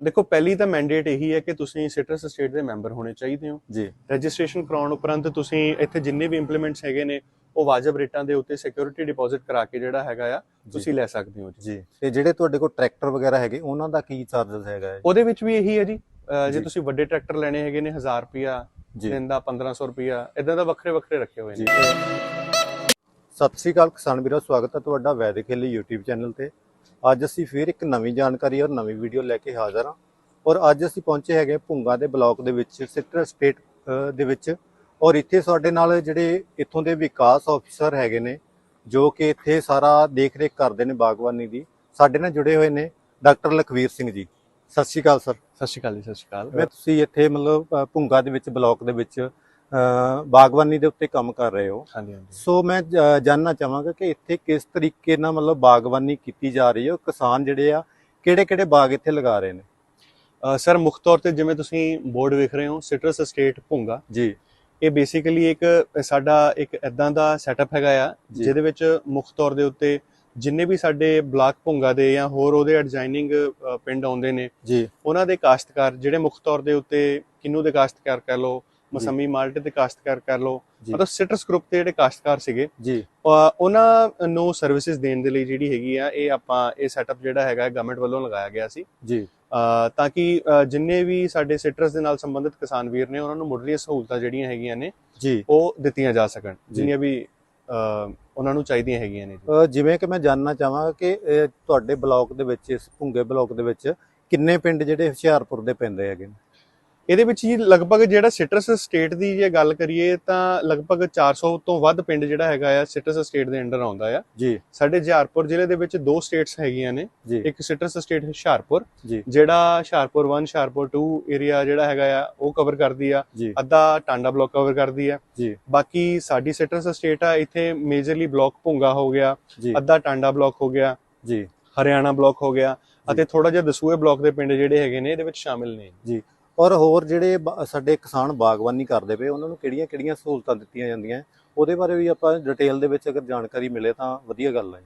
ਦੇਖੋ ਪਹਿਲੀ ਤਾਂ ਮੈਂਡੇਟ ਇਹੀ ਹੈ ਕਿ ਤੁਸੀਂ ਸਿਟਰਸ ਸਟੇਟ ਦੇ ਮੈਂਬਰ ਹੋਣੇ ਚਾਹੀਦੇ ਹੋ। ਜੀ। ਰਜਿਸਟ੍ਰੇਸ਼ਨ ਕਰਾਉਣ ਉਪਰੰਤ ਤੁਸੀਂ ਇੱਥੇ ਜਿੰਨੇ ਵੀ ਇੰਪਲੀਮੈਂਟਸ ਹੈਗੇ ਨੇ ਉਹ ਵਾਜਬ ਰੇਟਾਂ ਦੇ ਉੱਤੇ ਸਿਕਿਉਰਿਟੀ ਡਿਪੋਜ਼ਿਟ ਕਰਾ ਕੇ ਜਿਹੜਾ ਹੈਗਾ ਆ ਤੁਸੀਂ ਲੈ ਸਕਦੇ ਹੋ ਜੀ। ਤੇ ਜਿਹੜੇ ਤੁਹਾਡੇ ਕੋਲ ਟਰੈਕਟਰ ਵਗੈਰਾ ਹੈਗੇ ਉਹਨਾਂ ਦਾ ਕੀ ਚਾਰजेस ਹੈਗਾ ਹੈ ਉਹਦੇ ਵਿੱਚ ਵੀ ਇਹੀ ਹੈ ਜੀ। ਜੇ। ਤੁਸੀਂ ਵੱਡੇ ਟਰੈਕਟਰ ਲੈਣੇ ਹੈਗੇ ਨੇ 1000 ਰੁਪਿਆ ਦਿਨ ਦਾ 1500 ਰੁਪਿਆ ਇਦਾਂ ਦਾ ਵੱਖਰੇ ਵੱਖਰੇ ਰੱਖੇ ਹੋਏ ਨੇ। ਸਤਿ ਸ੍ਰੀ ਅਕਾਲ ਕਿਸਾਨ ਵੀਰੋ ਸਵਾਗਤ ਹੈ ਤੁਹਾਡਾ ਵੈਦਿਕ ਖੇਲੀ YouTube ਚੈਨਲ ਤੇ। ਅੱਜ ਅਸੀਂ ਫਿਰ ਇੱਕ ਨਵੀਂ ਜਾਣਕਾਰੀ ਔਰ ਨਵੀਂ ਵੀਡੀਓ ਲੈ ਕੇ ਹਾਜ਼ਰ ਹਾਂ। ਔਰ ਅੱਜ ਅਸੀਂ ਪਹੁੰਚੇ ਹੈਗੇ ਭੁੰਗਾ ਦੇ ਬਲਾਕ ਦੇ ਵਿੱਚ ਸਿਟਰ ਸਟੇਟ ਦੇ ਵਿੱਚ। ਔਰ ਇੱਥੇ ਸਾਡੇ ਨਾਲ ਜਿਹੜੇ ਇੱਥੋਂ ਦੇ ਵਿਕਾਸ ਆਫੀਸਰ ਹੈਗੇ ਨੇ ਜੋ ਕਿ ਇੱਥੇ ਸਾਰਾ ਦੇਖ ਰੇਖ ਕਰਦੇ ਨੇ ਬਾਗਬਾਨੀ ਦੀ ਸਾਡੇ ਨਾਲ ਜੁੜੇ ਹੋਏ ਨੇ ਡਾਕਟਰ ਲਖਵੀਰ ਸਿੰਘ ਜੀ। ਸਤਿ ਸ੍ਰੀ ਅਕਾਲ ਸਰ। ਸਤਿ ਸ਼੍ਰੀ ਅਕਾਲ ਜੀ ਸਤਿ ਸ਼੍ਰੀ ਅਕਾਲ। ਮੈਂ ਤੁਸੀਂ ਇੱਥੇ ਮਤਲਬ ਭੁੰਗਾ ਦੇ ਵਿੱਚ ਬਲਾਕ ਦੇ ਵਿੱਚ ਬਾਗਬਾਨੀ ਦੇ ਉੱਤੇ ਕੰਮ ਕਰ ਰਹੇ ਹੋ। ਹਾਂਜੀ ਹਾਂਜੀ। ਸੋ ਮੈਂ ਜ- ਜਾਣਨਾ ਚਾਹਾਂਗਾ ਕਿ ਇੱਥੇ ਕਿਸ ਤਰੀਕੇ ਨਾਲ ਮਤਲਬ ਬਾਗਬਾਨੀ ਕੀਤੀ ਜਾ ਰਹੀ ਹੈ ਔਰ ਕਿਸਾਨ ਜਿਹੜੇ ਆ ਕਿਹੜੇ ਕਿਹੜੇ ਬਾਗ ਇੱਥੇ ਲਗਾ ਰਹੇ ਨੇ? ਸਰ ਮੁੱਖ ਤੌਰ ਤੇ ਜਿਵੇਂ ਤੁਸੀਂ ਬੋਰਡ ਵੇਖ ਰਹੇ ਹੋ ਸਿਟਰਸ ਸਟੇਟ ਭੁੰਗਾ। ਜੀ। ਇਹ ਬੇਸਿਕਲੀ ਇੱਕ ਸਾਡਾ ਇੱਕ ਐਦਾਂ ਦਾ ਸੈਟਅਪ ਹੈਗਾ ਆ ਜੀ। ਜਿਹਦੇ ਵਿੱਚ ਮੁੱਖ ਤੌਰ ਦੇ ਉੱਤੇ ਜਿੰਨੇ ਵੀ ਸਾਡੇ ਬਲਾਕ ਭੁੰਗਾ ਦੇ ਜਾਂ ਹੋਰ ਉਹਦੇ ਐਡਜਾਈਨਿੰਗ ਪਿੰਡ ਆਉਂਦੇ ਨੇ ਜੀ। ਉਹਨਾਂ ਦੇ ਕਾਸ਼ਤਕਾਰ ਜਿਹੜੇ ਮੁੱਖ ਤੌਰ ਦੇ ਉੱਤੇ ਕਿੰਨੂ ਦੇ ਕਾਸ਼ਤਕਾਰ ਕਰ ਲਓ ਮਸੰਮੀ ਮਾਲਟੇ ਦੇ ਕਾਸ਼ਤਕਾਰ ਕਰ ਜੀ। ਮਤਲਬ ਸਿਟਰਸ ਗਰੁੱਪ ਦੇ ਜਿਹੜੇ ਕਾਸ਼ਤਕਾਰ ਸੀਗੇ ਜੀ। ਉਹਨਾਂ ਨੂੰ ਸਰਵਿਸਿਜ਼ ਦੇਣ ਦੇ ਲਈ ਜਿਹੜੀ ਹੈਗੀ ਆ ਇਹ ਆਪਾਂ ਇਹ ਸੈਟਅਪ ਜਿਹੜਾ ਹੈਗਾ ਗਵਰਨਮੈਂਟ ਵੱਲੋਂ ਲਗਾਇਆ ਗਿਆ ਸੀ। ਜੀ। ਤਾਂ ਕਿ ਜਿੰਨੇ ਵੀ ਸਾਡੇ ਸਿਟਰਸ ਦੇ ਨਾਲ ਸੰਬੰਧਿਤ ਕਿਸਾਨ ਵੀਰ ਨੇ ਉਹਨਾਂ ਨੂੰ ਮੁੱਢਲੀਆਂ ਸਹੂਲਤਾਂ ਜਿਹੜੀਆਂ ਹੈਗੀਆਂ ਨੇ ਜੀ। ਉਹ ਦਿੱਤੀਆਂ ਜਾ ਸਕਣ। ਜਿੰਨੀਆਂ ਵੀ ਉਹਨਾਂ ਨੂੰ ਚਾਹੀਦੀਆਂ ਹੈਗੀਆਂ ਨੇ ਜਿਵੇਂ ਕਿ ਮੈਂ ਜਾਣਨਾ ਚਾਹਾਂਗਾ ਕਿ ਤੁਹਾਡੇ ਬਲਾਕ ਦੇ ਵਿੱਚ ਇਸ ਭੁੰਗੇ ਬਲਾਕ ਦੇ ਵਿੱਚ ਕਿੰਨੇ ਪਿੰਡ ਜਿਹੜੇ ਹੁਸ਼ਿਆਰਪੁਰ ਦੇ ਪੈਂਦੇ ਹੈਗੇ ਨੇ? ਇਹਦੇ ਵਿੱਚ ਜੀ ਲਗਭਗ ਜਿਹੜਾ ਸਿਟਰਸ ਸਟੇਟ ਦੀ ਜੇ ਗੱਲ ਕਰੀਏ ਤਾਂ ਲਗਭਗ 400 ਤੋਂ ਵੱਧ ਪਿੰਡ ਜਿਹੜਾ ਹੈਗਾ ਆ ਸਿਟਰਸ ਸਟੇਟ ਦੇ ਅੰਡਰ ਆਉਂਦਾ ਆ। ਜੀ। ਸਾਡੇ ਹੁਸ਼ਿਆਰਪੁਰ ਜ਼ਿਲ੍ਹੇ ਦੇ ਵਿੱਚ ਦੋ ਸਟੇਟਸ ਹੈਗੀਆਂ ਨੇ। ਜੀ। ਇੱਕ ਸਿਟਰਸ ਸਟੇਟ ਹੁਸ਼ਿਆਰਪੁਰ ਜੀ। ਜਿਹੜਾ ਹੁਸ਼ਿਆਰਪੁਰ 1 ਹੁਸ਼ਿਆਰਪੁਰ 2 ਏਰੀਆ ਜਿਹੜਾ ਹੈਗਾ ਆ ਉਹ ਕਵਰ ਕਰਦੀ ਆ। ਜੀ। ਅੱਧਾ ਟਾਂਡਾ ਬਲਾਕ ਕਵਰ ਕਰਦੀ ਆ। ਜੀ। ਬਾਕੀ ਸਾਡੀ ਸਿਟਰਸ ਸਟੇਟ ਆ ਇੱਥੇ ਮੇਜਰਲੀ ਬਲਾਕ ਭੁੰਗਾ ਹੋ ਗਿਆ ਜੀ। ਅੱਧਾ ਟਾਂਡਾ ਬਲਾਕ ਹੋ ਗਿਆ ਜੀ। ਹਰਿਆਣਾ ਬਲਾਕ ਹੋ ਗਿਆ ਅਤੇ ਥੋੜਾ ਜਿਹਾ ਦਸੂਏ ਬਲਾਕ ਦੇ ਪਿੰਡ ਜਿਹੜੇ ਹੈਗੇ ਨੇ ਇਹਦੇ ਵਿੱਚ ਸ਼ਾਮਿਲ ਨੇ। ਔਰ ਹੋਰ ਜਿਹੜੇ ਬ- ਸਾਡੇ ਕਿਸਾਨ ਬਾਗਬਾਨੀ ਕਰਦੇ ਪਏ, ਉਹਨਾਂ ਨੂੰ ਕਿਹੜੀਆਂ ਕਿਹੜੀਆਂ ਸਹੂਲਤਾਂ ਦਿੱਤੀਆਂ ਜਾਂਦੀਆਂ? ਉਹਦੇ ਬਾਰੇ ਵੀ ਆਪਾਂ ਡਿਟੇਲ ਦੇ ਵਿੱਚ ਅਗਰ ਜਾਣਕਾਰੀ ਮਿਲੇ ਤਾਂ ਵਧੀਆ ਗੱਲ ਹੈ।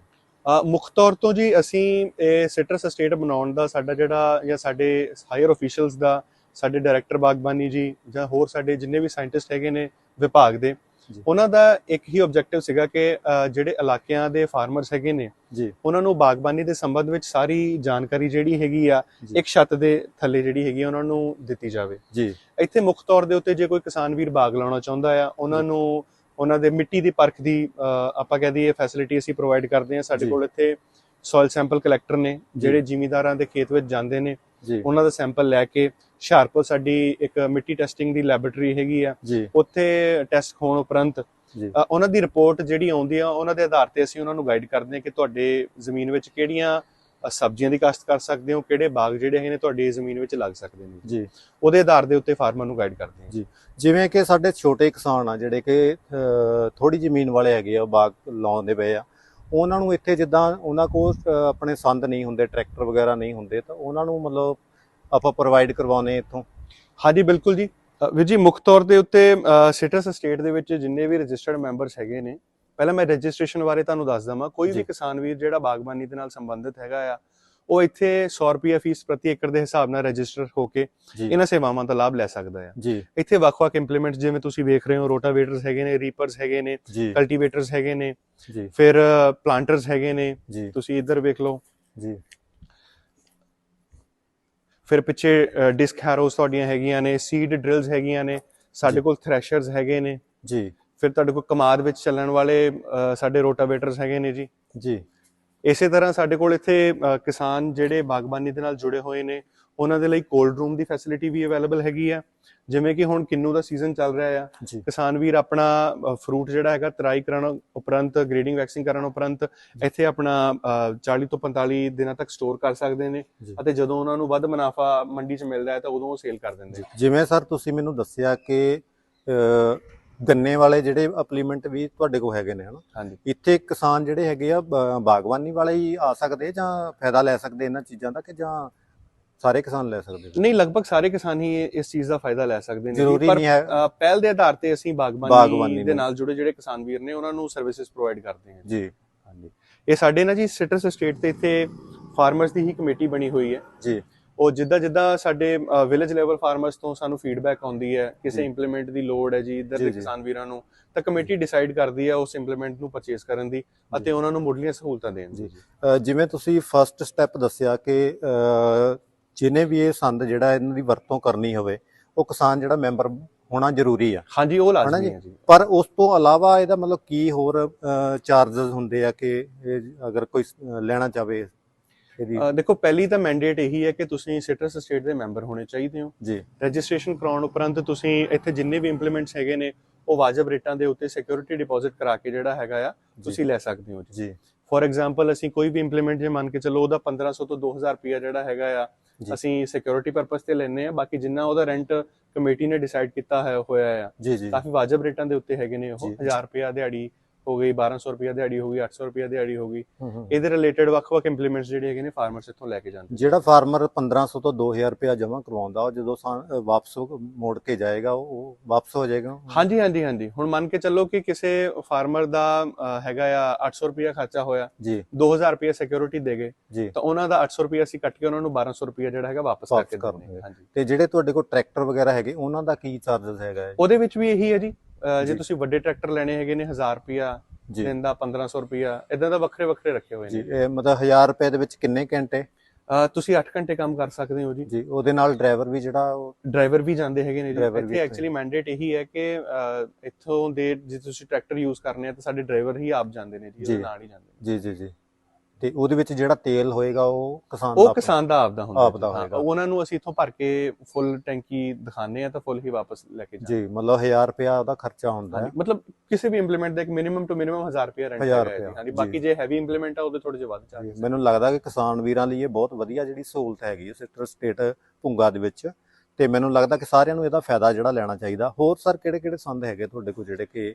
ਮੁੱਖ ਤੌਰ ਤੋਂ ਜੀ ਅਸੀਂ ਇਹ ਸਿਟਰਸ ਸਟੇਟ ਬਣਾਉਣ ਦਾ ਸਾਡਾ ਜਿਹੜਾ, ਜਾਂ ਸਾਡੇ ਹਾਇਰ ਅਫੀਸ਼ੀਅਲਸ ਦਾ, ਸਾਡੇ ਡਾਇਰੈਕਟਰ ਬਾਗਬਾਨੀ ਜੀ, ਜਾਂ ਹੋਰ ਸਾਡੇ ਜਿੰਨੇ ਵੀ ਸਾਇੰਟਿਸਟ ਹੈਗੇ ਨੇ ਵਿਭਾਗ ਦੇ ਉਹਨਾਂ ਦਾ ਇੱਕ ਹੀ ਆਬਜੈਕਟਿਵ ਸੀਗਾ ਕਿ ਜਿਹੜੇ ਇਲਾਕਿਆਂ ਦੇ ਫਾਰਮਰਸ ਹੈਗੇ ਨੇ ਜੀ ਉਹਨਾਂ ਨੂੰ ਬਾਗਬਾਨੀ ਦੇ ਸੰਬੰਧ ਵਿੱਚ ਸਾਰੀ ਜਾਣਕਾਰੀ ਜਿਹੜੀ ਹੈਗੀ ਆ। ਇੱਕ ਛੱਤ ਦੇ ਥੱਲੇ ਜਿਹੜੀ ਹੈਗੀ ਉਹਨਾਂ ਨੂੰ ਦਿੱਤੀ ਜਾਵੇ ਜੀ ਇੱਥੇ ਮੁੱਖ ਤੌਰ ਦੇ ਉੱਤੇ ਜੇ ਕੋਈ ਕਿਸਾਨ ਵੀਰ ਬਾਗ ਲਾਉਣਾ ਚਾਹੁੰਦਾ ਆ ਉਹਨਾਂ। ਨੂੰ ਉਹਨਾਂ ਦੇ ਮਿੱਟੀ ਦੀ ਪਰਖ ਦੀ ਆਪਾਂ ਕਹਿ ਦਈਏ ਫੈਸਿਲਿਟੀ ਅਸੀਂ ਪ੍ਰੋਵਾਈਡ ਕਰਦੇ ਹਾਂ ਸਾਡੇ। ਕੋਲ ਇੱਥੇ ਸੋਇਲ ਸੈਂਪਲ ਕਲੈਕਟਰ ਨੇ ਜਿਹੜੇ ਜ਼ਿਮੀਂਦਾਰਾਂ ਦੇ ਖੇਤ ਵਿੱਚ ਜਾਂਦੇ ਨੇ ਉਹਨਾਂ ਦਾ ਸੈਂਪਲ ਲੈ ਕੇ ਹੁਸ਼ਿਆਰਪੁਰ ਸਾਡੀ ਇੱਕ ਮਿੱਟੀ ਟੈਸਟਿੰਗ ਦੀ ਲੈਬੋਰੇਟਰੀ ਹੈਗੀ ਆ। ਉੱਥੇ ਟੈਸਟ ਹੋਣ ਉਪਰੰਤ ਉਹਨਾਂ ਦੀ ਰਿਪੋਰਟ ਜਿਹੜੀ ਆਉਂਦੀ ਆ ਉਹਨਾਂ ਦੇ ਆਧਾਰ ਤੇ ਅਸੀਂ ਉਹਨਾਂ ਨੂੰ ਗਾਈਡ ਕਰਦੇ ਹਾਂ ਕਿ ਤੁਹਾਡੇ ਜ਼ਮੀਨ ਵਿੱਚ ਕਿਹੜੀਆਂ ਸਬਜ਼ੀਆਂ ਦੀ ਕਾਸ਼ਤ ਕਰ ਸਕਦੇ ਹੋ ਕਿਹੜੇ ਬਾਗ ਜਿਹੜੇ ਹੈਗੇ ਨੇ ਤੁਹਾਡੀ ਜ਼ਮੀਨ ਵਿੱਚ ਲੱਗ ਸਕਦੇ ਨੇ। ਜੀ। ਉਹਦੇ ਆਧਾਰ ਦੇ ਉੱਤੇ ਫਾਰਮਰ ਨੂੰ ਗਾਈਡ ਕਰਦੇ ਹਾਂ। ਜੀ। ਜਿਵੇਂ ਕਿ ਸਾਡੇ ਛੋਟੇ ਕਿਸਾਨ ਆ ਜਿਹੜੇ ਕਿ ਥੋੜੀ ਜ਼ਮੀਨ ਵਾਲੇ ਹੈਗੇ ਆ ਬਾਗ ਲਾਉਂਦੇ ਪਏ ਆ। ਉਹਨਾਂ ਨੂੰ ਇੱਥੇ ਜਿੱਦਾਂ ਉਹਨਾਂ ਕੋਲ ਆਪਣੇ ਸੰਦ ਨਹੀਂ ਹੁੰਦੇ ਟਰੈਕਟਰ ਵਗੈਰਾ ਨਹੀਂ ਹੁੰਦੇ ਤਾਂ ਉਹਨਾਂ ਨੂੰ ਮਤਲਬ ਆਪਾਂ ਪ੍ਰੋਵਾਈਡ ਕਰਵਾਉਨੇ ਇੱਥੋਂ। ਹਾਂਜੀ ਬਿਲਕੁਲ ਜੀ। ਵੀਰ ਜੀ ਮੁੱਖ ਤੌਰ ਦੇ ਉੱਤੇ ਸਿਟਰਸ ਸਟੇਟ ਦੇ ਵਿੱਚ ਜਿੰਨੇ ਵੀ ਰਜਿਸਟਰਡ ਮੈਂਬਰਸ ਹੈਗੇ ਨੇ ਪਹਿਲਾਂ ਮੈਂ ਰਜਿਸਟ੍ਰੇਸ਼ਨ ਬਾਰੇ ਤੁਹਾਨੂੰ ਦੱਸ ਦਵਾਂ। ਕੋਈ। ਵੀ ਕਿਸਾਨ ਵੀਰ ਜਿਹੜਾ ਬਾਗਬਾਨੀ ਦੇ ਨਾਲ ਸੰਬੰਧਿਤ ਹੈਗਾ ਆ ਉਹ ਇੱਥੇ 100 ਰੁਪਏ ਫੀਸ ਪ੍ਰਤੀ ਏਕੜ ਦੇ ਹਿਸਾਬ ਨਾਲ ਰਜਿਸਟਰ ਹੋ ਕੇ ਇਹਨਾਂ ਸੇਵਾਵਾਂ ਦਾ ਲਾਭ ਲੈ ਸਕਦਾ ਜੀ। ਇੱਥੇ ਵੱਖ-ਵੱਖ ਇੰਪਲੀਮੈਂਟਸ ਜਿਵੇਂ ਤੁਸੀਂ ਵੇਖ ਰਹੇ ਹੋ ਰੋਟਾਵੇਟਰਸ ਹੈਗੇ ਨੇ ਰੀਪਰਸ ਹੈਗੇ ਨੇ ਕਲਟੀਵੇਟਰਸ ਹੈਗੇ ਨੇ ਜੀ। ਫਿਰ ਪਲਾਂਟਰਸ ਹੈਗੇ ਨੇ ਤੁਸੀਂ ਇੱਧਰ ਵੇਖ ਲਓ। ਜੀ। ਫਿਰ ਪਿੱਛੇ ਡਿਸਕ ਹੈਰੋਸ ਤੁਹਾਡੀਆਂ ਹੈਗੀਆਂ ਨੇ ਸੀਡ ਡ੍ਰਿਲਸ ਹੈਗੀਆਂ ਨੇ ਸਾਡੇ। ਕੋਲ ਥ੍ਰੈਸ਼ਰਸ ਹੈਗੇ ਨੇ। ਜੀ। ਫਿਰ ਤੁਹਾਡੇ ਕੋਲ ਕਮਾਦ ਵਿੱਚ ਚੱਲਣ ਵਾਲੇ ਸਾਡੇ ਰੋਟਾਵੇਟਰਸ ਹੈਗੇ ਨੇ ਜੀ। ਜੀ। ਇਸੇ ਤਰ੍ਹਾਂ ਸਾਡੇ ਕੋਲ ਇੱਥੇ ਕਿਸਾਨ ਜਿਹੜੇ ਬਾਗਬਾਨੀ ਦੇ ਨਾਲ ਜੁੜੇ ਹੋਏ ਨੇ ਉਹਨਾਂ ਦੇ ਲਈ ਕੋਲਡ ਰੂਮ ਦੀ ਫੈਸਿਲਿਟੀ ਵੀ ਅਵੇਲੇਬਲ ਹੈਗੀ ਆ। ਜਿਵੇਂ ਕਿ ਹੁਣ ਕਿੰਨੂ ਦਾ ਸੀਜ਼ਨ ਚੱਲ ਰਿਹਾ ਆ। ਕਿਸਾਨ ਵੀਰ ਆਪਣਾ ਫਰੂਟ ਜਿਹੜਾ ਹੈਗਾ ਤਰਾਈ ਕਰਨ ਉਪਰੰਤ ਗ੍ਰੇਡਿੰਗ ਵੈਕਸਿੰਗ ਕਰਨ ਉਪਰੰਤ ਇੱਥੇ ਆਪਣਾ ਅ, 40 ਤੋਂ 45 ਦਿਨਾਂ ਤੱਕ ਸਟੋਰ ਕਰ ਸਕਦੇ ਨੇ। ਅਤੇ ਜਦੋਂ ਉਹਨਾਂ ਨੂੰ ਵੱਧ ਮੁਨਾਫਾ ਮੰਡੀ 'ਚ ਮਿਲਦਾ ਹੈ ਤਾਂ ਉਦੋਂ ਉਹ ਸੇਲ ਕਰ ਦਿੰਦੇ ਜਿਵੇਂ ਸਰ ਤੁਸੀਂ ਮੈਨੂੰ ਦੱਸਿਆ ਕਿ ਗੰਨੇ ਵਾਲੇ ਜਿਹੜੇ ਅਪਲੀਮੈਂਟ ਵੀ ਤੁਹਾਡੇ ਕੋਲ ਹੈਗੇ ਨੇ ਹਨਾ? ਇੱਥੇ ਕਿਸਾਨ ਜਿਹੜੇ ਹੈਗੇ ਆ ਬ- ਬਾਗਬਾਨੀ ਵਾਲੇ ਹੀ ਆ ਸਕਦੇ ਜਾਂ ਫਾਇਦਾ ਲੈ ਸਕਦੇ ਇਹਨਾਂ ਚੀਜ਼ਾਂ ਦਾ ਕਿ ਜਾਂ ਸਾਰੇ ਕਿਸਾਨ ਲੈ ਸਕਦੇ ਨੇ? ਨਹੀਂ ਲਗਭਗ ਸਾਰੇ ਕਿਸਾਨ ਹੀ ਇਹ- ਇਸ ਚੀਜ਼ ਦਾ ਫਾਇਦਾ ਲੈ ਸਕਦੇ ਨੇ ਜ਼ਰੂਰੀ ਪਰ ਨਹੀਂ ਹੈ। ਅ, ਪਹਿਲ ਦੇ ਆਧਾਰ ਤੇ ਅਸੀਂ ਬਾਗਬਾਨੀ ਬਾਗਬਾਨੀ ਦੇ ਨੂੰ। ਨਾਲ ਜੁੜੇ ਜਿਹੜੇ ਕਿਸਾਨ ਵੀਰ ਨੇ ਉਹਨਾਂ ਨੂੰ ਸਰਵਿਸਿਜ਼ ਪ੍ਰੋਵਾਈਡ ਕਰਦੇ ਹਾਂ ਜੀ। ਹਾਂਜੀ। ਇਹ ਸਾਡੇ ਨਾ ਜੀ ਸਿਟਰਸ ਸਟੇਟ ਤੇ ਇੱਥੇ ਫਾਰਮਰਸ ਦੀ ਹੀ ਕਮੇਟੀ ਬਣੀ ਹੋਈ ਹੈ। ਜੀ। ਉਹ ਜਿੱਦਾਂ ਜਿੱਦਾਂ ਸਾਡੇ ਵਿਲੇਜ ਲੈਵਲ ਫਾਰਮਰਸ ਤੋਂ ਸਾਨੂੰ ਫੀਡਬੈਕ ਆਉਂਦੀ ਹੈ ਕਿਸੇ। ਇੰਪਲੀਮੈਂਟ ਦੀ ਲੋੜ ਹੈ ਜੀ ਇੱਧਰ ਦੇ। ਕਿਸਾਨ ਵੀਰਾਂ ਨੂੰ ਤਾਂ ਕਮੇਟੀ ਡਿਸਾਈਡ ਕਰਦੀ ਹੈ ਉਸ ਇੰਪਲੀਮੈਂਟ ਨੂੰ ਪਰਚੇਸ ਕਰਨ ਦੀ ਅਤੇ ਉਹਨਾਂ ਨੂੰ ਮੁੱਢਲੀਆਂ ਸਹੂਲਤਾਂ ਦੇਣ ਦੀ ਜਿਵੇਂ ਤੁਸੀਂ ਫਰਸਟ ਸਟੈਪ ਦੱਸਿਆ ਕਿ ਅ, ਜਿਹਨੇ ਵੀ ਇਹ ਸੰਦ ਜਿਹੜਾ ਇਹਨਾਂ ਦੀ ਵਰਤੋਂ ਕਰਨੀ ਹੋਵੇ ਉਹ ਕਿਸਾਨ ਜਿਹੜਾ ਮੈਂਬਰ ਹੋਣਾ ਜ਼ਰੂਰੀ ਆ ਹਾਂਜੀ ਉਹ ਲਾਜ਼ਮੀ? ਹੈ ਜੀ ਪਰ ਉਸ ਤੋਂ ਇਲਾਵਾ ਇਹਦਾ ਮਤਲਬ ਕੀ ਹੋਰ ਚਾਰजेस ਹੁੰਦੇ ਆ ਕਿ ਅਗਰ ਕੋਈ ਲੈਣਾ ਅ, ਦੇਖੋ ਪਹਿਲੀ ਤਾਂ ਮੈਂਡੇਟ ਇਹੀ ਹੈ ਕਿ ਤੁਸੀਂ ਸਿਟਰਸ ਸਟੇਟ ਦੇ ਮੈਂਬਰ ਹੋਣੇ ਚਾਹੀਦੇ ਹੋ। ਜੀ। ਰਜਿਸਟ੍ਰੇਸ਼ਨ ਕਰਾਉਣ ਉਪਰੰਤ ਤੁਸੀਂ ਇੱਥੇ ਜਿੰਨੇ ਵੀ ਇੰਪਲੀਮੈਂਟਸ ਹੈਗੇ ਨੇ ਉਹ ਵਾਜਬ ਰੇਟਾਂ ਦੇ ਉੱਤੇ ਸਿਕਿਉਰਿਟੀ ਡਿਪੋਜ਼ਿਟ ਕਰਾ ਕੇ ਜਿਹੜਾ ਹੈਗਾ ਆ ਤੁਸੀਂ ਲੈ ਸਕਦੇ ਹੋ ਜੀ। ਫੋਰ ਐਗਜ਼ਾਮਪਲ ਅਸੀਂ ਕੋਈ ਵੀ ਇੰਪਲੀਮੈਂਟ ਜੇ ਮੰਨ ਕੇ ਚੱਲੋ ਉਹਦਾ 1500 ਤੋਂ 2000 ਰੁਪਿਆ ਜਿਹੜਾ ਹੈਗਾ ਆ। ਅਸੀਂ ਸਿਕਿਉਰਿਟੀ ਪਰਪਸ ਤੇ ਲੈਨੇ ਆ ਬਾਕੀ ਜਿੰਨਾ ਉਹਦਾ ਰੈਂਟ ਕਮੇਟੀ ਨੇ ਡਿਸਾਈਡ ਕੀਤਾ ਹੋਇਆ ਆ ਜੀ ਜੀ। ਕਾਫੀ ਵਾਜਬ ਰੇਟਾਂ ਦੇ ਉੱਤੇ ਹੈਗੇ ਨੇ ਉਹ ਜੀ। 1000 ਰੁਪਿਆ ਦਿਹਾੜੀ ਹੋ ਗਈ 1200 ਰੁਪਿਆ ਦਿਹਾੜੀ ਹੋ ਗਈ 800 ਰੁਪਿਆ ਦਿਹਾੜੀ ਹੋ ਗਈ। ਇਹਦੇ ਰਿਲੇਟਡ ਵੱਖ-ਵੱਖ ਇੰਪਲੀਮੈਂਟਸ ਜਿਹੜੇ ਹੈਗੇ ਨੇ ਫਾਰਮਰਸ ਇੱਥੋਂ ਲੈ ਕੇ ਜਾਂਦੇ ਜਿਹੜਾ ਫਾਰਮਰ 1500 ਤੋਂ 2000 ਰੁਪਇਆ ਜਮ੍ਹਾਂ ਕਰਵਾਉਂਦਾ ਉਹ ਜਦੋਂ ਵਾਪਸ ਮੋੜ ਕੇ ਜਾਏਗਾ ਉਹ ਵਾਪਸ ਹੋ ਜਾਏਗਾ? ਹਾਂਜੀ ਹਾਂਜੀ ਹਾਂਜੀ। ਹੁਣ ਮੰਨ ਕੇ ਚੱਲੋ ਕਿ ਕਿਸੇ ਫਾਰਮਰ ਦਾ ਹੈਗਾ ਆ 800 ਰੁਪਿਆ ਖਰਚਾ ਹੋਇਆ ਜੀ। 2000 ਰੁਪਿਆ ਸਿਕਿਉਰਿਟੀ ਦੇ ਗਏ ਤਾਂ ਉਹਨਾਂ ਦਾ 800 ਰੁਪਿਆ ਅਸੀਂ ਕੱਟ ਕੇ ਉਹਨਾਂ ਨੂੰ 1200 ਰੁਪਿਆ ਜਿਹੜਾ ਹੈਗਾ ਵਾਪਸ ਕਰਕੇ ਕਰ ਦਿੰਦੇ। ਹਾਂ ਹਾਂਜੀ। ਤੇ ਜਿਹੜੇ ਤੁਹਾਡੇ ਕੋਲ ਟਰੈਕਟਰ ਵਗੈਰਾ ਹੈਗੇ ਉਹਨਾਂ ਦਾ ਕੀ ਚਾਰजेस ਹੈਗਾ ਉਹਦੇ ਵਿੱਚ ਵੀ ਇਹੀ ਹੈ ਜੀ। ਜੇ ਜੀ। ਤੁਸੀਂ ਵੱਡੇ ਟਰੈਕਟਰ ਲੈਣੇ ਹੈਗੇ ਨੇ 1000 ਰੁਪਿਆ ਜੀ। ਦਿਨ ਦਾ 1500 ਰੁਪਿਆ ਇਦਾਂ ਦਾ ਵੱਖਰੇ ਵੱਖਰੇ ਰੱਖੇ ਹੋਏ ਜੀ ਨੇ। ਇਹ ਮਤਲਬ 1000 ਰੁਪਏ ਦੇ ਵਿੱਚ ਕਿੰਨੇ ਘੰਟੇ? ਤੁਸੀਂ 8 ਘੰਟੇ ਕੰਮ ਕਰ ਸਕਦੇ ਹੋ ਜੀ। ਜੀ ਉਹਦੇ ਨਾਲ ਡਰਾਈਵਰ ਵੀ ਜਿਹੜਾ ਉਹ ਡਰਾਈਵਰ ਵੀ ਜਾਂਦੇ ਹੈਗੇ ਨੇ ਜੀ। ਇੱਥੇ। ਐਕਚੁਅਲੀ ਮੈਂਡੇਟ ਇਹੀ ਹੈ ਕਿ ਇੱਥੋਂ ਦੇ ਜੇ ਤੁਸੀਂ ਟਰੈਕਟਰ ਯੂਜ਼ ਕਰਨੇ ਆ ਤਾਂ ਸਾਡੇ ਡਰਾਈਵਰ ਹੀ ਆਪ ਜਾਂਦੇ ਨੇ ਜੀ ਜੀ। ਨਾਲ ਹੀ ਜਾਂਦੇ ਨੇ। ਜੀ ਜੀ ਜੀ। ਤੇ ਉਹਦੇ ਵਿੱਚ ਜਿਹੜਾ ਤੇਲ ਹੋਏਗਾ ਉਹ ਕਿਸਾਨ ਉਹ ਦਾ ਕਿਸਾਨ ਦਾ ਆਪਦਾ ਹੁੰਦਾ ਆਪਦਾ ਜੀ, ਹਾਂ, ਹੋਏਗਾ। ਉਹਨਾਂ ਨੂੰ ਅਸੀਂ ਇੱਥੋਂ ਭਰ ਕੇ ਫੁੱਲ ਟੈਂਕੀ ਦਿਖਾਣੇ ਆ ਤਾਂ ਫੁੱਲ ਹੀ ਵਾਪਸ ਲੈ ਕੇ ਜਾਂਦੇ ਜੀ ਮਤਲਬ 1000 ਰੁਪਇਆ ਉਹਦਾ ਖਰਚਾ ਹੁੰਦਾ ਹੈ ਹਾਂਜੀ ਮਤਲਬ ਕਿਸੇ ਵੀ ਇੰਪਲੀਮੈਂਟ ਦਾ ਇੱਕ ਮਿਨੀਮਮ ਟੂ ਮਿਨੀਮਮ 1000 ਰੁਪਏ ਰੈਂਟ ਹਜ਼ਾਰ ਹੈਗਾ ਹੈ ਜੀ। ਰੁਪਇਆ, ਹਾਂਜੀ ਜੀ। ਬਾਕੀ ਜੇ ਹੈਵੀ ਇੰਪਲੀਮੈਂਟ ਆ ਉਹਦੇ ਥੋੜੇ ਜਿਹਾ ਵੱਧ ਜੀ, ਚਾਰਜ ਮੈਨੂੰ ਲੱਗਦਾ ਕਿ ਕਿਸਾਨ ਵੀਰਾਂ ਲਈ ਇਹ ਬਹੁਤ ਵਧੀਆ ਜਿਹੜੀ ਸਹੂਲਤ ਹੈਗੀ ਹੈ ਸੈਕਟਰ ਸਟੇਟ ਭੁੰਗਾ ਦੇ ਵਿੱਚ ਤੇ ਮੈਨੂੰ ਲੱਗਦਾ ਕਿ ਸਾਰਿਆਂ ਨੂੰ ਇਹਦਾ ਫਾਇਦਾ ਜਿਹੜਾ ਲੈਣਾ ਚਾਹੀਦਾ ਹੋਰ ਸਰ ਕਿਹੜੇ ਕਿਹੜੇ ਸੰਦ ਹੈਗੇ ਤੁਹਾਡੇ ਕੋਲ ਜਿਹੜੇ ਕਿ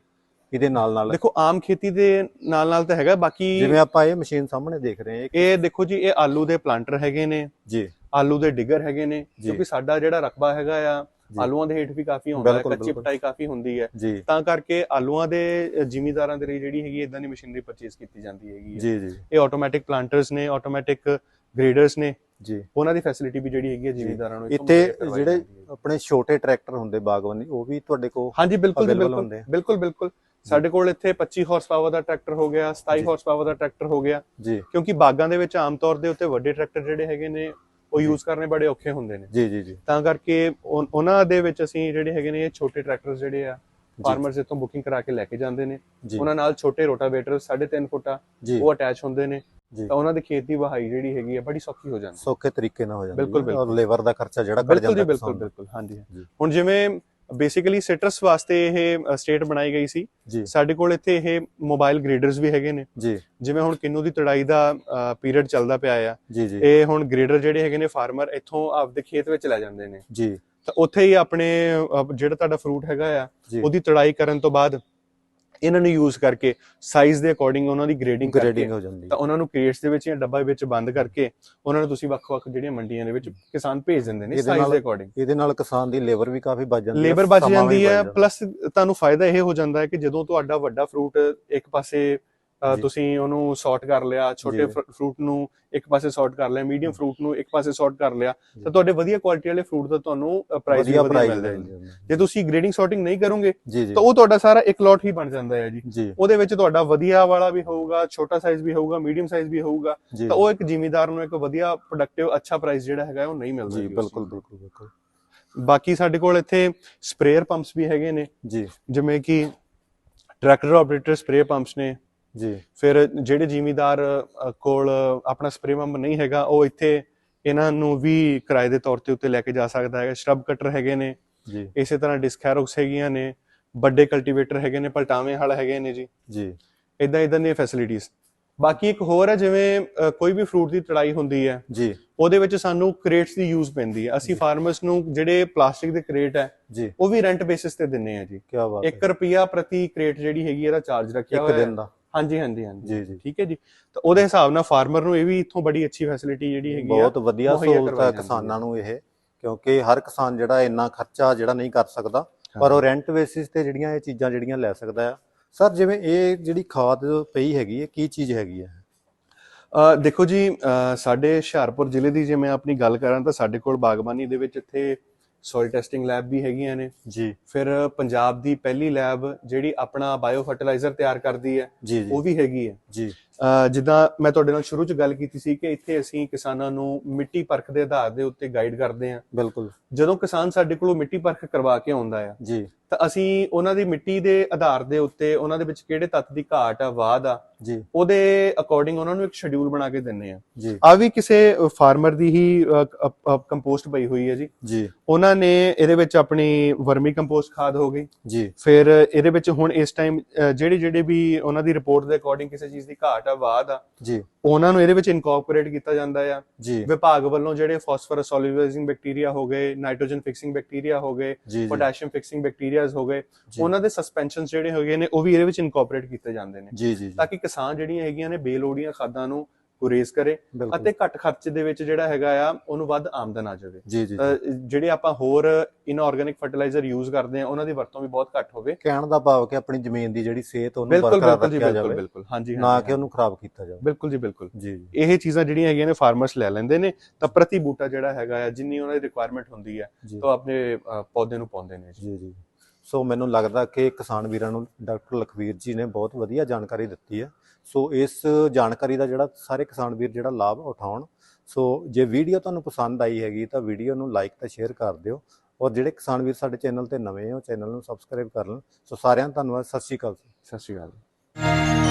ਇਹਦੇ ਨਾਲ ਨਾਲ। ਦੇਖੋ ਆਮ ਖੇਤੀ ਦੇ ਨਾਲ ਨਾਲ ਤਾਂ ਹੈਗਾ ਬਾਕੀ ਜਿਵੇਂ ਆਪਾਂ ਇਹ ਮਸ਼ੀਨ ਸਾਹਮਣੇ ਦੇਖ ਰਹੇ ਹਾਂ ਇਹ- ਦੇਖੋ ਜੀ ਇਹ ਆਲੂ ਦੇ ਪਲਾਂਟਰ ਹੈਗੇ ਨੇ। ਜੀ। ਆਲੂ ਦੇ ਡਿਗਰ ਹੈਗੇ ਨੇ। ਕਿਉਂਕਿ ਸਾਡਾ ਜਿਹੜਾ ਰਕਬਾ ਹੈਗਾ ਆ। ਆਲੂਆਂ ਦੇ ਹੇਠ ਵੀ ਕਾਫੀ ਹੁੰਦਾ ਹੈ ਕੱਚੀ। ਪਟਾਈ ਕਾਫੀ ਹੁੰਦੀ ਹੈ। ਤਾਂ ਕਰਕੇ ਆਲੂਆਂ ਦੇ ਜ਼ਿਮੀਂਦਾਰਾਂ ਦੇ ਲਈ ਜਿਹੜੀ ਹੈਗੀ ਇਦਾਂ ਦੀ ਮਸ਼ੀਨਰੀ ਪਰਚੇਸ ਕੀਤੀ ਜਾਂਦੀ ਹੈਗੀ ਜੀ ਜੀ। ਇਹ ਆਟੋਮੈਟਿਕ ਪਲਾਂਟਰਸ ਨੇ ਆਟੋਮੈਟਿਕ ਗ੍ਰੇਡਰਸ ਨੇ। ਜੀ। ਉਹਨਾਂ ਦੀ ਫੈਸਿਲਿਟੀ ਵੀ ਜਿਹੜੀ ਹੈਗੀ ਹੈ ਜ਼ਿਮੀਂਦਾਰਾਂ ਨੂੰ ਇੱਥੋਂ ਜਿਹੜੇ। ਆਪਣੇ ਛੋਟੇ ਟਰੈਕਟਰ ਹੁੰਦੇ ਬਾਗਵਾਨੀ ਉਹ ਵੀ ਤੁਹਾਡੇ ਕੋਲ ਹਾਂਜੀ ਬਿਲਕੁਲ ਬਿਲਕੁਲ। ਬਿਲਕੁਲ ਬਿਲਕੁਲ। ਸਾਡੇ ਕੋਲ ਇੱਥੇ 25 ਹਾਰਸ ਪਾਵਰ ਦਾ ਟਰੈਕਟਰ ਹੋ ਗਿਆ 27 ਜੀ। ਹਾਰਸ ਪਾਵਰ ਦਾ ਟਰੈਕਟਰ ਹੋ ਗਿਆ। ਜੀ। ਕਿਉਂਕਿ ਬਾਗਾਂ ਦੇ ਵਿੱਚ ਆਮ ਤੌਰ ਦੇ ਉੱਤੇ ਵੱਡੇ ਟਰੈਕਟਰ ਜਿਹੜੇ ਹੈਗੇ ਨੇ ਉਹ ਯੂਜ਼ ਕਰਨੇ ਬੜੇ ਔਖੇ ਹੁੰਦੇ ਨੇ। ਜੀ ਜੀ ਜੀ। ਤਾਂ ਕਰਕੇ ਉਹਨਾਂ ਦੇ ਵਿੱਚ ਅਸੀਂ ਜਿਹੜੇ ਹੈਗੇ ਨੇ ਇਹ ਛੋਟੇ ਟਰੈਕਟਰਸ ਜਿਹੜੇ ਆ ਫਾਰਮਰਸ ਇੱਥੋਂ ਬੁਕਿੰਗ ਕਰਾ ਕੇ ਲੈ ਕੇ ਜਾਂਦੇ ਨੇ। ਉਹਨਾਂ ਨਾਲ ਛੋਟੇ ਰੋਟਾਵੇਟਰ 3.5 ਫੁੱਟਾ ਉਹ ਅਟੈਚ ਹੁੰਦੇ ਨੇ। ਤਾਂ ਉਹਨਾਂ ਦੀ ਖੇਤ ਦੀ ਵਹਾਈ ਜਿਹੜੀ ਹੈਗੀ ਆ ਬੜੀ ਸੌਖੀ ਹੋ ਜਾਂਦੀ ਹੈ। ਸੌਖੇ ਤਰੀਕੇ ਨਾਲ ਹੋ ਜਾਂਦਾ ਬਿਲਕੁਲ, ਔਰ ਬਿਲਕੁਲ। ਲੇਬਰ ਦਾ ਖਰਚਾ ਜਿਹੜਾ ਘਟ ਬਿਲਕੁਲ ਜਾਂਦਾ ਬਿਲਕੁਲ। ਬਿਲਕੁਲ ਹਾਂਜੀ। ਹੁਣ ਜਿਵੇਂ ਬੇਸਿਕਲੀ ਸਿਟਰਸ ਵਾਸਤੇ ਇਹ ਸਟੇਟ ਬਣਾਈ ਗਈ ਸੀ। ਸਾਡੇ ਕੋਲ ਇੱਥੇ ਇਹ ਮੋਬਾਈਲ ਗ੍ਰੇਡਰਸ ਵੀ ਹੈਗੇ ਨੇ। ਜੀ। ਜਿਵੇਂ ਹੁਣ ਕਿੰਨੂ ਦੀ ਤੜਾਈ ਦਾ ਪੀਰੀਅਡ ਚੱਲਦਾ ਪਿਆ ਆ। ਇਹ ਹੁਣ ਗ੍ਰੇਡਰ ਜਿਹੜੇ ਹੈਗੇ ਨੇ ਫਾਰਮਰ ਇੱਥੋਂ ਆਪਦੇ ਖੇਤ ਵਿੱਚ ਲੈ ਜਾਂਦੇ ਨੇ। ਜੀ। ਤਾਂ ਉੱਥੇ ਹੀ ਆਪਣੇ ਜਿਹੜਾ ਤੁਹਾਡਾ ਫਰੂਟ ਹੈਗਾ ਆ ਉਹਦੀ ਤੜਾਈ ਕਰਨ ਤੋਂ ਬਾਅਦ ਇਹਨਾਂ ਨੂੰ ਯੂਜ਼ ਕਰਕੇ ਸਾਈਜ਼ ਦੇ ਅਕੋਰਡਿੰਗ ਉਹਨਾਂ ਦੀ ਗ੍ਰੇਡਿੰਗ ਹੋ ਜਾਂਦੀ ਤਾਂ ਉਹਨਾਂ ਨੂੰ ਕ੍ਰੇਟਸ ਦੇ ਵਿੱਚ ਜਾਂ ਡੱਬਾ ਵਿੱਚ ਬੰਦ ਕਰਕੇ ਉਹਨਾਂ ਨੂੰ ਤੁਸੀਂ ਵੱਖ-ਵੱਖ ਜਿਹੜੀਆਂ ਮੰਡੀਆਂ ਦੇ ਵਿੱਚ ਕਿਸਾਨ ਭੇਜ ਦਿੰਦੇ ਨੇ ਸਾਈਜ਼ ਦੇ ਅਕੋਰਡਿੰਗ ਇਹਦੇ ਨਾਲ ਕਿਸਾਨ ਦੀ ਲੇਬਰ ਵੀ ਕਾਫੀ ਬਚ ਜਾਂਦੀ ਹੈ ਲੇਬਰ ਬਚ ਜਾਂਦੀ ਹੈ। ਪਲੱਸ ਤੁਹਾਨੂੰ ਫਾਇਦਾ ਇਹ ਹੋ ਜਾਂਦਾ ਹੈ ਕਿ ਜਦੋਂ ਤੁਹਾਡਾ ਵੱਡਾ ਫਰੂਟ ਇੱਕ ਪਾਸੇ। ਤੁਸੀਂ ਉਹਨੂੰ ਸੌਰਟ ਕਰ ਲਿਆ ਛੋਟੇ। ਫਰੂਟ ਨੂੰ ਇੱਕ ਪਾਸੇ ਸੌਰਟ ਕਰ ਲਿਆ ਮੀਡੀਅਮ ਫਰੂਟ ਨੂੰ ਇੱਕ ਪਾਸੇ ਸੌਰਟ ਕਰ ਲਿਆ ਤਾਂ ਤੁਹਾਡੇ ਵਧੀਆ ਕੁਆਲਿਟੀ ਵਾਲੇ ਫਰੂਟ ਦਾ ਤੁਹਾਨੂੰ ਪ੍ਰਾਈਸ ਵੀ ਵਧੀਆ ਮਿਲਦਾ ਹੈ ਜੇ। ਤੁਸੀਂ ਗ੍ਰੇਡਿੰਗ ਸੌਰਟਿੰਗ ਨਹੀਂ ਕਰੋਗੇ ਤਾਂ ਉਹ ਤੁਹਾਡਾ ਸਾਰਾ ਇੱਕ ਲੋਟ ਹੀ ਬਣ ਜਾਂਦਾ ਹੈ ਜੀ। ਉਹਦੇ ਵਿੱਚ ਤੁਹਾਡਾ ਵਧੀਆ ਵਾਲਾ ਵੀ ਹੋਊਗਾ ਛੋਟਾ ਸਾਈਜ਼ ਵੀ ਹੋਊਗਾ ਮੀਡੀਅਮ ਸਾਈਜ਼ ਵੀ ਹੋਊਗਾ ਤਾਂ ਉਹ ਇੱਕ ਜ਼ਿਮੀਦਾਰ ਨੂੰ ਇੱਕ ਵਧੀਆ ਪ੍ਰੋਡਕਟਿਵ ਅੱਛਾ ਪ੍ਰਾਈਸ ਜਿਹੜਾ ਹੈਗਾ ਉਹ ਨਹੀਂ ਮਿਲਦਾ ਜੀ। ਬਿਲਕੁਲ ਬਿਲਕੁਲ ਬਾਕੀ ਸਾਡੇ ਕੋਲ ਇੱਥੇ ਸਪਰੇਅਰ ਪੰਪਸ ਵੀ ਹੈਗੇ ਨੇ। ਜੀ। ਜਿਵੇਂ ਕਿ ਟਰੈਕਟਰ ਆਪਰੇਟਰ ਸਪਰੇਅ ਪੰਪਸ ਨੇ ਜੀ। ਫਿਰ ਜਿਹੜੇ ਜ਼ਿਮੀਦਾਰ ਕੋਲ ਆਪਣਾ ਸਪਰੇਅ ਪੰਪ ਨਹੀਂ ਹੈਗਾ ਉਹ ਇੱਥੇ ਇਹਨਾਂ ਨੂੰ ਵੀ ਕਿਰਾਏ ਦੇ ਤੌਰ ਤੇ ਉੱਤੇ ਲੈ ਕੇ ਜਾ ਸਕਦਾ ਹੈ ਸ਼ਰਬ ਕਟਰ ਹੈਗੇ ਨੇ। ਜੀ। ਇਸੇ ਤਰ੍ਹਾਂ ਡਿਸਕੈਰੋਕਸ ਹੈਗੀਆਂ ਨੇ। ਵੱਡੇ ਕਲਟੀਵੇਟਰ ਹੈਗੇ ਨੇ ਪਲਟਾਵੇਂ ਹਲ ਹੈਗੇ ਨੇ ਜੀ। ਜੀ। ਇਦਾਂ ਇਦਾਂ ਦੀਆਂ ਫੈਸਿਲਿਟੀਆਂ ਬਾਕੀ ਇੱਕ ਹੋਰ ਹੈ ਜਿਵੇਂ ਕੋਈ ਵੀ ਫਰੂਟ ਦੀ ਤੜਾਈ ਹੁੰਦੀ ਹੈ ਜੀ। ਉਹਦੇ ਵਿੱਚ ਸਾਨੂੰ ਕ੍ਰੇਟਸ ਦੀ ਯੂਜ਼ ਪੈਂਦੀ ਹੈ। ਅਸੀਂ ਫਾਰਮਰਸ ਨੂੰ ਜਿਹੜੇ ਪਲਾਸਟਿਕ ਦੇ ਕ੍ਰੇਟ ਹੈ ਜੀ। ਉਹ ਵੀ ਰੈਂਟ ਬੇਸਿਸ ਤੇ ਦਿੰਨੇ ਆ ਜੀ। ਕੀ ਬਾਤ ਹੈ। 1 ਰੁਪਿਆ ਪ੍ਰਤੀ ਕ੍ਰੇਟ ਜਿਹੜੀ ਹੈਗੀ ਇਹਦਾ ਚਾਰਜ ਰੱਖਿਆ ਇੱਕ ਹੋਇਆ ਹੈ। ਦਿਨ ਦਾ। ਹਾਂਜੀ ਹਾਂਜੀ ਹਾਂਜੀ। ਜੀ ਜੀ। ਠੀਕ ਹੈ ਜੀ। ਤਾਂ ਉਹਦੇ ਹਿਸਾਬ ਨਾਲ ਫਾਰਮਰ ਨੂੰ ਇਹ ਵੀ ਇੱਥੋਂ ਬੜੀ ਅੱਛੀ ਫੈਸਿਲਿਟੀ ਜਿਹੜੀ ਹੈਗੀ ਆ ਬਹੁਤ ਵਧੀਆ ਸਹੂਲਤ ਹੈ ਕਿਸਾਨਾਂ ਨੂੰ। ਇਹ ਕਿਉਂਕਿ ਹਰ ਕਿਸਾਨ ਜਿਹੜਾ ਇੰਨਾ ਖਰਚਾ ਜਿਹੜਾ ਨਹੀਂ ਕਰ ਸਕਦਾ ਪਰ ਉਹ ਰੈਂਟ ਬੇਸਿਸ ਤੇ ਜਿਹੜੀਆਂ ਇਹ ਚੀਜ਼ਾਂ ਜਿਹੜੀਆਂ ਲੈ ਸਕਦਾ ਆ। ਸਰ ਜਿਵੇਂ ਇਹ ਜਿਹੜੀ ਖਾਦ ਪਈ ਹੈਗੀ ਹੈ ਕੀ ਚੀਜ਼ ਹੈਗੀ ਹੈ ਅ, ਦੇਖੋ ਜੀ ਸਾਡੇ ਹੁਸ਼ਿਆਰਪੁਰ ਜ਼ਿਲ੍ਹੇ ਦੀ ਜੇ ਮੈਂ ਆਪਣੀ ਗੱਲ ਕਰਾਂ ਤਾਂ ਸਾਡੇ ਕੋਲ ਬਾਗਬਾਨੀ ਦੇ ਵਿੱਚ ਇੱਥੇ ਸੋਇਲ ਟੈਸਟਿੰਗ ਲੈਬ ਵੀ ਹੈਗੀਆਂ ਨੇ। ਜੀ। ਫਿਰ ਪੰਜਾਬ ਦੀ ਪਹਿਲੀ ਲੈਬ ਜਿਹੜੀ ਆਪਣਾ ਬਾਇਓ ਫਰਟੀਲਾਈਜ਼ਰ ਤਿਆਰ ਕਰਦੀ ਹੈ ਜੀ ਜੀ। ਉਹ ਵੀ ਹੈਗੀ ਹੈ। ਜੀ। ਜਿੱਦਾਂ ਮੈਂ ਤੁਹਾਡੇ ਨਾਲ ਸ਼ੁਰੂ ਚ ਗੱਲ ਕੀਤੀ ਸੀ ਕਿ ਇੱਥੇ ਅਸੀਂ ਕਿਸਾਨਾਂ ਨੂੰ ਮਿੱਟੀ ਪਰਖ ਦੇ ਆਧਾਰ ਦੇ ਉੱਤੇ ਗਾਈਡ ਕਰਦੇ ਹਾਂ। ਬਿਲਕੁਲ। ਜਦੋਂ ਕਿਸਾਨ ਸਾਡੇ ਕੋਲੋਂ ਮਿੱਟੀ ਪਰਖ ਕਰਵਾ ਕੇ ਆਉਂਦਾ ਆ ਜੀ। ਤਾਂ ਅਸੀਂ ਉਹਨਾਂ ਦੀ ਮਿੱਟੀ ਦੇ ਆਧਾਰ ਦੇ ਉੱਤੇ ਉਹਨਾਂ ਦੇ ਵਿੱਚ ਕਿਹੜੇ ਤੱਤ ਦੀ ਘਾਟ ਆ ਵਾਧ ਆ ਜੀ। ਉਹਦੇ ਅਕੋਰਡਿੰਗ ਉਹਨਾਂ ਨੂੰ ਇੱਕ ਸ਼ਡਿਊਲ ਬਣਾ ਕੇ ਦਿੰਨੇ ਆ। ਜੀ। ਆ ਵੀ ਕਿਸੇ ਫਾਰਮਰ ਦੀ ਹੀ ਕੰਪੋਸਟ ਪਈ ਹੋਈ ਹੈ ਜੀ। ਜੀ। ਉਹਨਾਂ ਨੇ ਇਹਦੇ ਵਿੱਚ ਆਪਣੀ ਵਰਮੀ ਕੰਪੋਸਟ ਖਾਦ ਹੋ ਗਈ। ਜੀ। ਫਿਰ ਇਹਦੇ ਵਿੱਚ ਹੁਣ ਇਸ ਟਾਈਮ ਜਿਹੜੇ ਜਿਹੜੇ ਵੀ ਉਹਨਾਂ ਦੀ ਰਿਪੋਰਟ ਦੇ ਅਕੋਰਡਿੰਗ ਕਿਸੇ ਚੀਜ਼ ਦੀ ਘਾਟ ਆ ਵਾਧ ਆ। ਜੀ। ਉਹਨਾਂ ਨੂੰ ਇਹਦੇ ਵਿੱਚ ਇਨਕੋਰਪੋਰੇਟ ਕੀਤਾ ਜਾਂਦਾ ਆ। ਜੀ। ਵਿਭਾਗ ਵੱਲੋਂ ਜਿਹੜੇ ਫਾਸਫੋਰਸ ਸੋਲਿਬਲਾਈਜ਼ਿੰਗ ਬੈਕਟੀਰੀਆ ਹੋ ਗਏ ਨਾਈਟ੍ਰੋਜਨ ਫਿਕਸਿੰਗ ਬੈਕਟੀਰੀਆ ਹੋ ਗਏ ਪੋਟਾਸ਼ੀਅਮ ਫਿਕਸਿੰਗ ਬੈਕਟੀਰੀਆਜ਼ ਹੋ ਗਏ। ਉਹਨਾਂ ਦੇ ਸਸਪੈਂਸ਼ਨਸ ਜਿਹੜੇ ਹੈਗੇ ਨੇ ਉਹ ਵੀ ਇਹਦੇ ਵਿੱਚ ਇਨਕੋਰਪੋਰੇਟ ਕੀਤੇ ਜਾਂਦੇ ਨੇ। ਜੀ ਜੀ। ਤਾਂ ਕਿ ਕਿਸਾਨ ਜਿਹੜੀਆਂ ਹੈਗੀਆਂ ਨੇ ਬੇਲੋੜੀਆਂ ਖਾਦਾਂ ਨੂੰ ਗੁਰੇਜ਼ ਕਰੇ ਬਿਲਕੁਲ। ਅਤੇ ਘੱਟ ਖਰਚ ਦੇ ਵਿੱਚ ਜਿਹੜਾ ਹੈਗਾ ਆ ਉਹਨੂੰ ਵੱਧ ਆਮਦਨ ਆ ਜਾਵੇ। ਜਿਹੜੇ ਆਪਾਂ ਹੋਰ ਇਨਆਰਗੈਨਿਕ ਫਰਟੀਲਾਈਜ਼ਰ ਯੂਜ਼ ਕਰਦੇ ਆ ਉਹਨਾਂ ਦੀ ਵਰਤੋਂ ਵੀ ਬਹੁਤ ਘੱਟ ਹੋਵੇ। ਕਹਿਣ ਦਾ ਭਾਵ ਕਿ ਆਪਣੀ ਜ਼ਮੀਨ ਦੀ ਜਿਹੜੀ ਸਿਹਤ ਉਹਨੂੰ ਬਰਕਰਾਰ ਰੱਖਿਆ ਬਿਲਕੁਲ ਜਾਵੇ ਬਿਲਕੁਲ। ਹਾਂਜੀ ਨਾ ਕਿ ਉਹਨੂੰ ਖਰਾਬ ਕੀਤਾ ਜਾਵੇ। ਬਿਲਕੁਲ ਜੀ ਬਿਲਕੁਲ। ਜੀ ਇਹ ਚੀਜ਼ਾਂ ਜਿਹੜੀਆਂ ਹੈਗੀਆਂ ਨੇ ਫਾਰਮਰਸ ਲੈ ਲੈਂਦੇ ਨੇ। ਤਾਂ ਪ੍ਰਤੀ ਬੂਟਾ ਜਿਹੜਾ ਹੈਗਾ ਆ ਜਿੰਨੀ ਉਹਨਾਂ ਦੀ ਰਿਕੁਆਇਰਮੈਂਟ ਹੁੰਦੀ ਹੈ ਜੀ। ਤਾਂ ਉਹ ਆਪਣੇ ਪੌਦੇ ਨੂੰ ਪਾਉਂਦੇ ਨੇ ਜੀ ਜੀ। ਸੋ ਮੈਨੂੰ ਲੱਗਦਾ ਕਿ ਕਿਸਾਨ ਵੀਰਾਂ ਨੂੰ ਡਾਕਟਰ ਲਖਵੀਰ ਜੀ ਨੇ ਬਹੁਤ ਵਧੀਆ ਜਾਣਕਾਰੀ ਦਿੱਤੀ ਹੈ। ਸੋ ਇਸ ਜਾਣਕਾਰੀ ਦਾ ਜਿਹੜਾ ਸਾਰੇ ਕਿਸਾਨ ਵੀਰ ਜਿਹੜਾ ਲਾਭ ਉਠਾਉਣ। ਸੋ ਜੇ ਵੀਡੀਓ ਤੁਹਾਨੂੰ ਪਸੰਦ ਆਈ ਹੈਗੀ ਤਾਂ ਵੀਡੀਓ ਨੂੰ ਲਾਈਕ ਤੇ ਸ਼ੇਅਰ ਕਰ ਦਿਓ ਔਰ ਜਿਹੜੇ ਕਿਸਾਨ ਵੀਰ ਸਾਡੇ ਚੈਨਲ ਤੇ ਨਵੇਂ ਹੋ ਚੈਨਲ ਨੂੰ ਸਬਸਕ੍ਰਾਈਬ ਕਰ ਲੈਣ। ਸੋ ਸਾਰਿਆਂ ਨੂੰ ਧੰਨਵਾਦ। ਸਤਿ ਸ਼੍ਰੀ ਅਕਾਲ ਸਤਿ ਸ਼੍ਰੀ ਅਕਾਲ